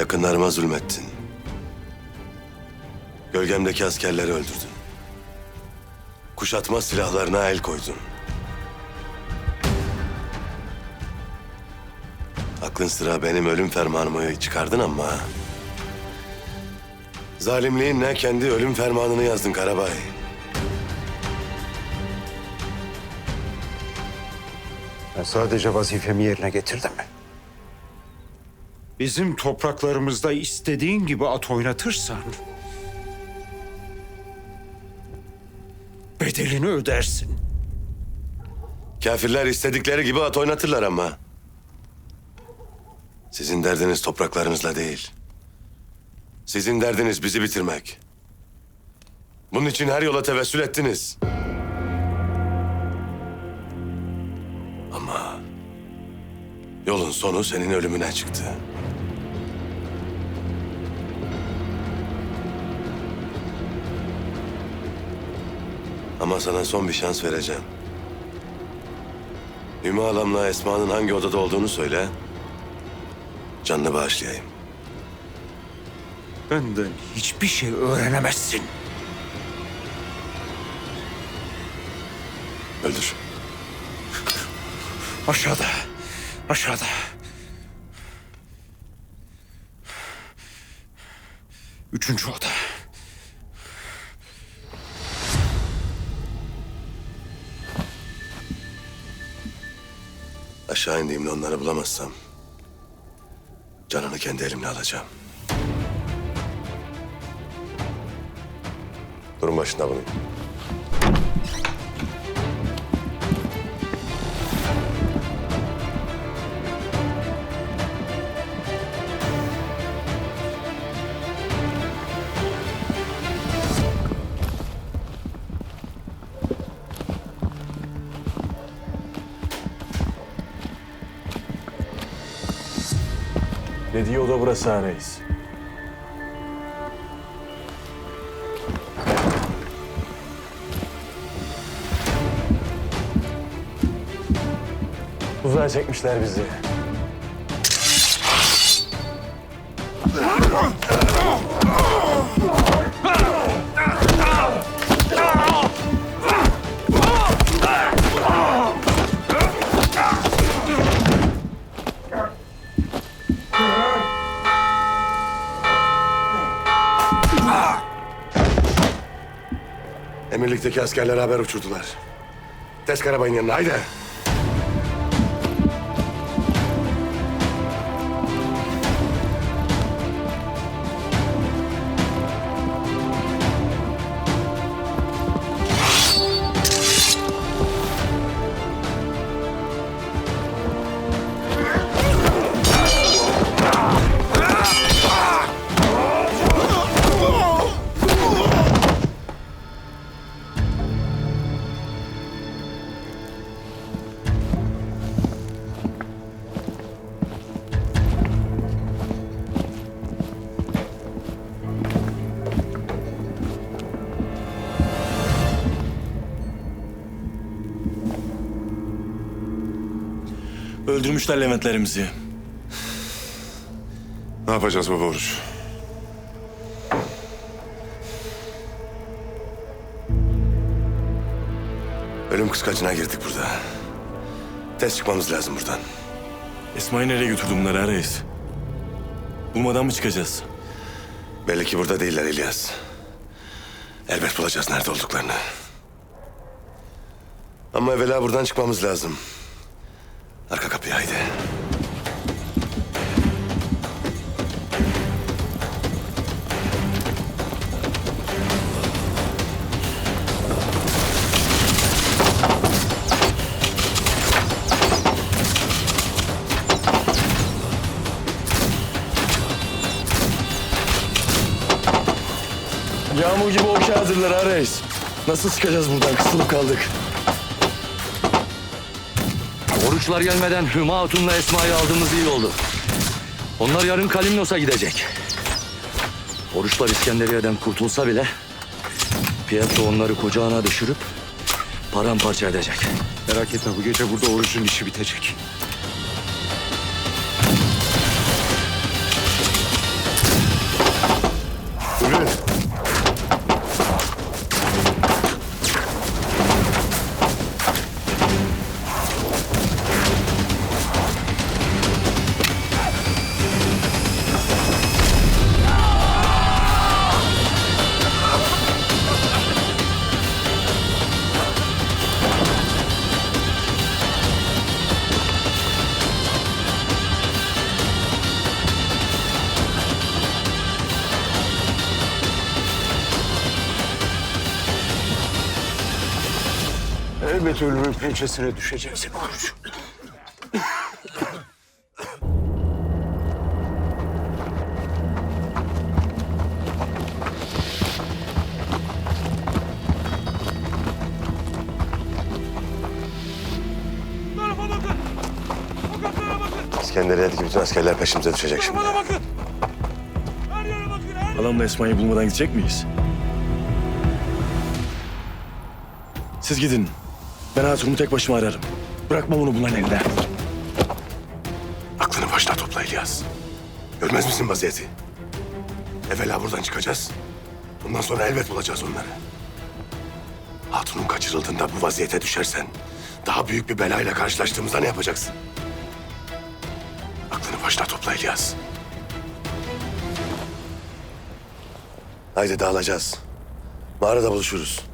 Yakınlarıma zulmettin. Gölgemdeki askerleri öldürdün. Kuşatma silahlarına el koydun. Aklın sıra benim ölüm fermanımı çıkardın ama... Zalimliğinle kendi ölüm fermanını yazdın Karabay. Ben sadece vazifemi yerine getirdim. Bizim topraklarımızda istediğin gibi at oynatırsan... ...bedelini ödersin. Kafirler istedikleri gibi at oynatırlar ama. Sizin derdiniz topraklarınızla değil. Sizin derdiniz bizi bitirmek. Bunun için her yola tevessül ettiniz. Ama yolun sonu senin ölümüne çıktı. Ama sana son bir şans vereceğim. Ümmü Alam'la Esma'nın hangi odada olduğunu söyle. Canını bağışlayayım. Benden hiçbir şey öğrenemezsin. Öldür. Aşağıda. Aşağıda. Üçüncü oda. Aşağı indiğimde onları bulamazsam... ...canını kendi elimle alacağım. Durun başında bulun. Dediği oda burası ha reis. Çekmişler bizi. Emirlikteki askerler haber uçurdular. Tez Karabay'ın yanına haydi. Öldürmüşler Leventlerimizi. Ne yapacağız baba Oruç? Ölüm kıskacına girdik burada. Tez çıkmamız lazım buradan. Esma'yı nereye götürdü bunlar ha reis? Bulmadan mı çıkacağız? Belli ki burada değiller İlyas. Elbet bulacağız nerede olduklarını. Ama evvela buradan çıkmamız lazım. Arka kapıya haydi. Yağmur gibi okey hazırlar ha reis. Nasıl çıkacağız buradan? Kısılıp kaldık. Oruçlar gelmeden Hüma Hatun'la Esma'yı aldığımız iyi oldu. Onlar yarın Kalimnos'a gidecek. Oruçlar İskenderiye'den kurtulsa bile Pietro onları kucağına düşürüp paramparça edecek. Merak etme bu gece burada orucun işi bitecek. Yürü. Elbet ölümün pençesine düşeceksin Oruç. İskenderiye'deki bütün askerler peşimize düşecek şimdi. Adamla Esma'yı bulmadan gidecek miyiz? Siz gidin. Ben Hatun'u tek başıma ararım. Bırakmam onu bunların eline. Aklını başına topla İlyas. Görmez misin vaziyeti? Evvela buradan çıkacağız. Bundan sonra elbet bulacağız onları. Hatunun kaçırıldığında bu vaziyete düşersen... ...daha büyük bir belayla karşılaştığımızda ne yapacaksın? Aklını başına topla İlyas. Haydi dağılacağız. Mağarada buluşuruz.